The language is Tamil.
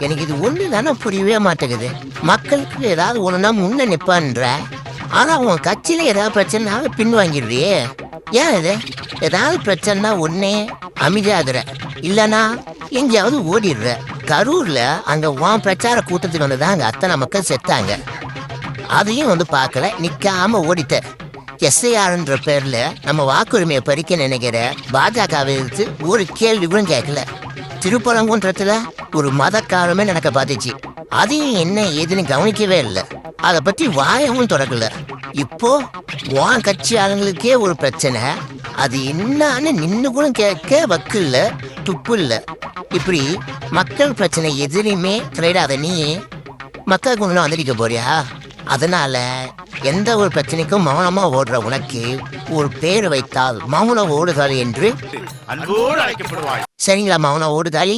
எனக்கு இது ஒன்று தானே புரியவே மாட்டேங்குது. மக்களுக்கு ஏதாவது ஒன்றுனா முன்ன நிற்பான்ற ஆனால் உன் கட்சியில் ஏதாவது பிரச்சனைனால பின் வாங்கிடுறியே. ஏன் இது? ஏதாவது பிரச்சனைனா ஒன்றே அமைதியாகிற இல்லைனா எங்கேயாவது ஓடிடுற. கரூரில் அங்கே உன் பிரச்சார கூட்டத்துக்கு வந்துதான் அங்கே அத்தனை மக்கள் செத்தாங்க. அதையும் வந்து பார்க்கல நிக்காம ஓடிட்ட. எஸ்ஐஆர்ன்ற பேரில் நம்ம வாக்குரிமையை பறிக்க நினைக்கிற பாஜகவை எதிர்த்து ஒரு கேள்வி கூட கேட்கல. திருப்பரங்குன்றத்துல ஒரு மத காலமே நடக்க பார்த்துச்சு அதையும் என்ன ஏதுன்னு கவனிக்கவே இல்லை. அதை பத்தி வாயவும் தொடக்கல இப்போ உன் கட்சி ஆளுங்களுக்கே ஒரு பிரச்சனை. அது என்னன்னு நின்று கூட கேட்க வக்கு இல்ல துப்பு இல்ல இப்படி மக்கள் பிரச்சனை எதிரையுமே தலையிடாத நீ மக்களுக்கு குணம் வந்திருக்க போறியா? அதனால எந்த ஒரு பிரச்சனைக்கும் மௌனமா ஓடுற உனக்கு ஒரு பேர் வைத்தால் மௌன ஓடுதாள் என்று சரிங்களா மௌன ஓடுதாளி?